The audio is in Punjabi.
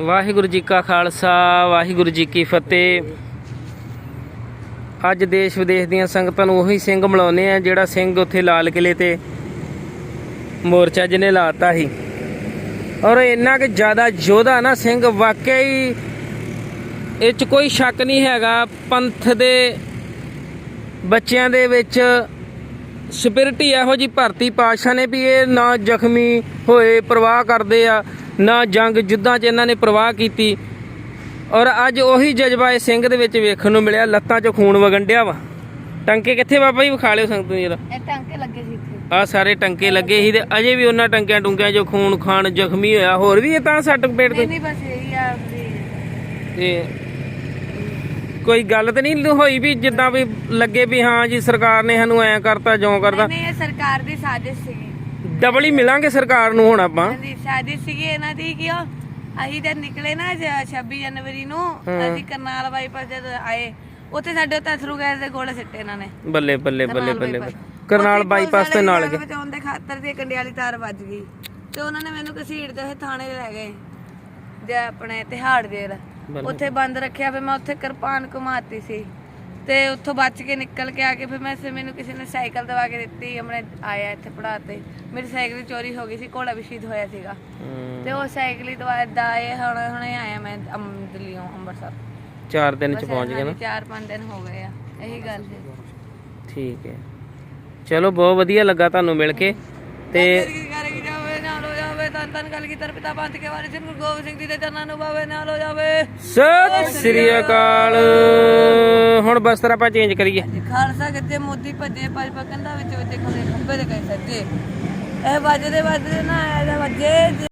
ਵਾਹਿਗੁਰੂ ਜੀ ਕਾ ਖਾਲਸਾ, ਵਾਹਿਗੁਰੂ ਜੀ ਕੀ ਫਤਿਹ। ਅੱਜ ਦੇਸ਼ ਵਿਦੇਸ਼ ਦੀਆਂ ਸੰਗਤਾਂ ਨੂੰ ਉਹੀ ਸਿੰਘ ਮਿਲਾਉਨੇ ਆ, ਜਿਹੜਾ ਸਿੰਘ ਉੱਥੇ ਲਾਲ ਕਿਲੇ ਤੇ ਮੋਰਚਾ ਜਿਹਨੇ ਲਾਤਾ ਸੀ। ਔਰ ਇੰਨਾ ਕਿ ਜ਼ਿਆਦਾ ਯੋਧਾ ਨਾ ਸਿੰਘ, ਵਾਕਿਆ ਹੀ ਇਹ ਚ ਕੋਈ ਸ਼ੱਕ ਨਹੀਂ ਹੈਗਾ, ਪੰਥ ਦੇ ਬੱਚਿਆਂ ਦੇ ਵਿੱਚ ਸਪਿਰਿਟ ਹੀ ਇਹੋ ਜੀ ਭਰਤੀ ਪਾਤਸ਼ਾਹ ਨੇ ਵੀ ਇਹ ਨਾ ਜ਼ਖਮੀ ਹੋਏ, ਪ੍ਰਵਾਹ ਕਰਦੇ ਆ। ਨਾ ਜੰਗ ਜੁੱਧਾਂ 'ਚ ਇਹਨਾਂ ਨੇ ਪ੍ਰਵਾਹ ਕੀਤੀ। ਔਰ ਅੱਜ ਉਹੀ ਜਜ਼ਬਾ ਇਹ ਸਿੰਘ ਦੇ ਵਿੱਚ ਵੇਖਣ ਨੂੰ ਮਿਲਿਆ ਲੱਤਾਂ 'ਚੋਂ ਖੂਨ ਵਗਣ ਡਿਆ ਵਾ। ਟੰਕੇ ਕਿੱਥੇ ਬਾਬਾ ਜੀ ਵਿਖਾ ਲਿਓ ਸੰਗਤ ਨੂੰ ਜਰਾ। ਇਹ ਟਾਂਕੇ ਲੱਗੇ ਸੀ ਇੱਥੇ। ਆ ਸਾਰੇ ਟੰਕੇ ਲੱਗੇ ਸੀ ਤੇ ਅਜੇ ਵੀ ਉਹਨਾਂ ਟੰਕਿਆਂ ਟੁੰਕਿਆਂ 'ਚੋਂ ਖੂਨ ਖਾਨ ਜ਼ਖਮੀ ਹੋਇਆ। ਹੋਰ ਵੀ ਇਹ ਤਾਂ ਸੱਟ ਪੇਟ ਕੋਈ? ਨਹੀਂ ਬਸ ਇਹੀ ਆ ਤੇ ਕੋਈ ਗੱਲ ਤੇ ਨਹੀਂ ਹੋਈ ਵੀ ਜਿੱਦਾਂ ਵੀ ਲੱਗੇ ਵੀ ਹਾਂ ਜੀ ਸਰਕਾਰ ਨੇ ਸਾਨੂੰ ਐ ਕਰਤਾ ਜਿਉਂ ਕਰਤਾ। ਨਹੀਂ ਇਹ ਸਰਕਾਰ ਦੀ ਸਾਜ਼ਿਸ਼ ਸੀਗੀ। ਡਬਲ ਹੀ ਮਿਲਾਂਗੇ ਸਰਕਾਰ ਨੂੰ ਹੁਣ ਆਪਾਂ। ਦੀ ਸਾਜ਼ਿਸ਼ ਸੀਗੀ ਇਹਨਾਂ ਦੀ ਕਿ ਉਹ ਅਸੀਂ ਨਿਕਲੇ ਨਾ ਜ- 26 ਜਨਵਰੀ ਨੂੰ ਅਸੀਂ ਕਰਨਾਲ ਬਾਈਪਾਸ ਜਦ ਆਏ ਉੱਥੇ ਸਾਡੇ ਉੱਤੇ ਅਥਰੂ ਗੈਸ ਦੇ ਗੋਲੇ ਸਿੱਟੇ ਇਹਨਾਂ ਨੇ। ਬੱਲੇ ਬੱਲੇ ਬੱਲੇ ਬੱਲੇ। ਕਰਨਾਲ ਬਾਈਪਾਸ ਤੇ ਨਾਲ ਗਏ। ਬਚਾਉਣ ਦੇ ਖਾਤਰ ਤੇ ਕੰਡਿਆਲੀ ਤਾਰ ਵੱਜ ਗਈ। ਤੇ ਉਹਨਾਂ ਨੇ ਮੈਨੂੰ ਘਸੀੜਦੇ ਹੋਏ ਥਾਣੇ ਲੈ ਗਏ। ਜੇ ਆਪਣੇ ਤਿਹਾੜ ਬੱਲੇ। ਉੱਥੇ ਬੰਦ ਰੱਖਿਆ ਫਿਰ ਮੈਂ ਉੱਥੇ ਕਿਰਪਾਨ ਘੁਮਾਤੀ ਸੀ। ਤੇ ਉੱਥੋਂ ਬਚ ਕੇ ਨਿਕਲ ਕੇ ਆ ਕੇ ਫਿਰ ਮੈਂ ਸੇ ਮੈਨੂੰ ਕਿਸੇ ਨੇ ਸਾਈਕਲ ਦਵਾ ਕੇ ਦਿੱਤੀ ਆਪਣੇ ਆਇਆ ਇੱਥੇ ਪੜਾਤੇ ਮੇਰੀ ਸਾਈਕਲ ਚੋਰੀ ਹੋ ਗਈ ਸੀ ਘੋੜਾ ਵੀ ਸ਼ਹੀਦ ਹੋਇਆ ਸੀਗਾ। ਤੇ ਉਹ ਸਾਈਕਲ ਹੀ ਦਵਾ ਦਾ ਇਹ ਹੁਣ ਹੁਣੇ ਆਇਆ ਮੈਂ ਅੰਮ- ਦਿੱਲੀੋਂ ਅੰਮ੍ਰਿਤਸਰ ਚਾਰ ਦਿਨ ਚ ਪਹੁੰਚ ਗਏ ਨਾ? ਹਾਂਜੀ, ਚਾਰ ਪੰਜ ਦਿਨ ਹੋ ਗਏ ਆ ਇਹੀ ਗੱਲ ਸੀ। ਠੀਕ ਹੈ। ਚਲੋ ਬਹੁਤ ਵਧੀਆ ਲੱਗਾ ਤੁਹਾਨੂੰ ਮਿਲ ਕੇ। ਤੇ ਤਨ ਗੱਲ ਕੀ ਤਰ ਪਿਤਾ ਪੰਥ ਕੇ ਵਾਰਿਸ ਗੁਰੂ ਗੋਬਿੰਦ ਸਿੰਘ ਜੀ ਦੇ ਚਰਨਾਂ ਨੂੰ ਬਾਵੇ ਨਾਲ ਹੋ ਜਾਵੇ। ਸਤਿ ਸ੍ਰੀ ਅਕਾਲ। ਹੁਣ ਬਸਤਰ ਆਪਾਂ ਚੇਂਜ ਕਰੀਏ। ਖਾਲਸਾ ਕਿਤੇ ਮੋਦੀ ਭੱਜੇ ਪੰਜ ਪਕੰਦਾ ਵਿੱਚ ਵਿੱਚ ਖੜੇ ਖੰਬੇ ਦੇ ਕਹੇ ਸੱਜੇ। ਇਹ ਵੱਜਦੇ ਵੱਜਦੇ ਨਾ ਇਹਦਾ ਵੱਜੇ